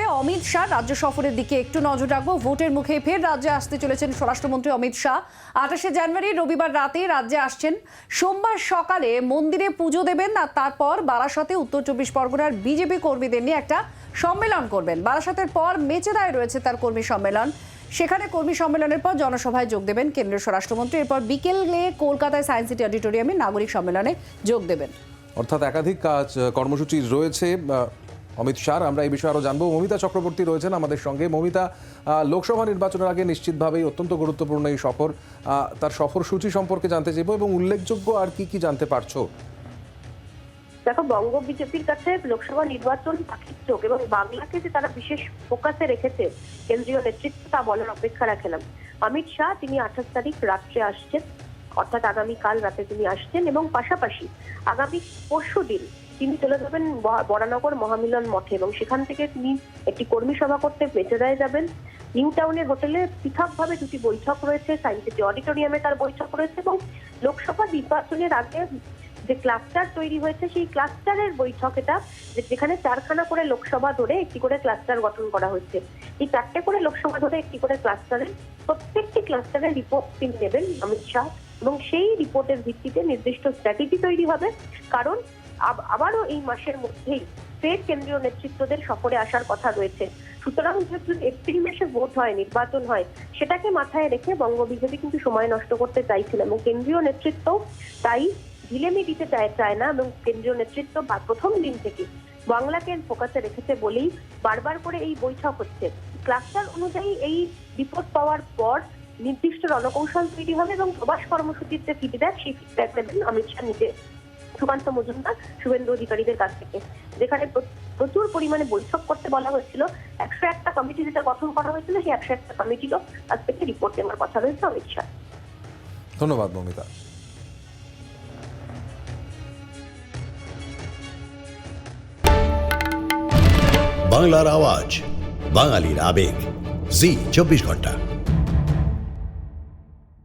মুহূর্তে অমিত শাহ রাজ্য সফরের দিকে একটু নজর রাখব। ভোটের মুখে ফের রাজ্যে আসতে চলেছেন স্বরাষ্ট্রমন্ত্রী অমিত শাহ। আঠাশে জানুয়ারি রবিবার রাতে রাজ্যে আসছেন। সোমবার সকালে মন্দিরে পুজো দেবেন আর তারপর বারাসতে উত্তর চব্বিশ পরগনার বিজেপি কর্মীদের নিয়ে একটা সম্মেলন করবেন। বারাসতের পর মেচেদায় রয়েছে তার কর্মী সম্মেলন। সেখানে কর্মী সম্মেলনের পর জনসভায় যোগ দেবেন কেন্দ্রীয় স্বরাষ্ট্রমন্ত্রী। এরপর বিকেলে কলকাতায় সায়েন্স সিটি অডিটোরিয়ামে নাগরিক সম্মেলনে যোগ দেবেন। অর্থাৎ একাধিক কাজ, কর্মসূচি রয়েছে অমিত শাহ আমরা এই বিষয়ে আরও জানব। মমিতা চক্রবর্তী রয়েছেন আমাদের সঙ্গে। মমিতা লোকসভা নির্বাচনের আগে নিশ্চিতভাবেই অত্যন্ত গুরুত্বপূর্ণ এই সফর। তার সফর সূচি সম্পর্কে জানতে চাইব এবং উল্লেখযোগ্য আর কি কি জানতে পারছ? দেখো, বঙ্গ বিজেপির কাছে লোকসভা নির্বাচন পাখির চোখ এবং বাংলাকে যে তারা বিশেষ ফোকাসে রেখেছে, কেন্দ্রীয় নেতৃত্ব, তা বলার অপেক্ষা রাখে না অমিত শাহ, তিনি আঠাশ তারিখ রাত্রে আসছেন। অর্থাৎ আগামীকাল রাতে তিনি আসছেন এবং পাশাপাশি আগামী পরশু দিন তিনি চলে যাবেন বরানগর মহামিলন মঠে এবং সেখান থেকে তিনি একটি কর্মী সভা করতে বেচেদায় যাবেন। নিউ টাউনের হোটেলে পৃথকভাবে দুটি বৈঠক রয়েছে, সায়েন্স সিটি অডিটোরিয়ামে তার বৈঠক রয়েছে এবং লোকসভা নির্বাচনের আগে যে ক্লাস্টার তৈরি হয়েছে, সেই ক্লাস্টারের বৈঠক এটা যেখানে চারখানা করে লোকসভা ধরে একটি করে ক্লাস্টার গঠন করা হয়েছে। এই চারটে করে লোকসভা ধরে একটি করে ক্লাস্টারের প্রত্যেকটি ক্লাস্টারের রিপোর্ট তিনি নেবেন, অমিত শাহ। এবং সেই রিপোর্টের ভিত্তিতে নির্দিষ্ট স্ট্র্যাটেজি তৈরি হবে। কারণ আবারও এই মাসের মধ্যেই ফের কেন্দ্রীয় নেতৃত্বদের সফরে আসার কথা রয়েছে। সুতরাং যেহেতু এপ্রিল মাসে ভোট হয়, নির্বাচন হয়, সেটাকে মাথায় রেখে বঙ্গ বিজেপি কিন্তু সময় নষ্ট করতে চাইছিল এবং কেন্দ্রীয় নেতৃত্ব তাই ঢিলেমি দিতে চায় চায় না এবং কেন্দ্রীয় নেতৃত্ব বা প্রথম দিন থেকে বাংলাকে ফোকাসে রেখেছে বলেই বারবার করে এই বৈঠক হচ্ছে। ক্লাস্টার অনুযায়ী এই রিপোর্ট পাওয়ার পর নির্দিষ্ট রণকৌশল তৈরি হবে এবং প্রবাস কর্মসূচির যে ফিডব্যাক সেই ফিডব্যাক নেবেন অমিত শাহ নিজে সুকান্ত মজুমদার শুভেন্দু অধিকারীদের কাছ থেকে। যেখানে প্রচুর পরিমাণে বৈঠক করতে বলা হয়েছিল। একশো একটা কমিটি যেটা গঠন করা হয়েছিল সেই একশো একটা কমিটিরও কাছ থেকে রিপোর্ট নেওয়ার কথা রয়েছে অমিত শাহ। ধন্যবাদ মমিতা বাংলার আওয়াজ বাঙালির আবেগ। জি চব্বিশ ঘণ্টা।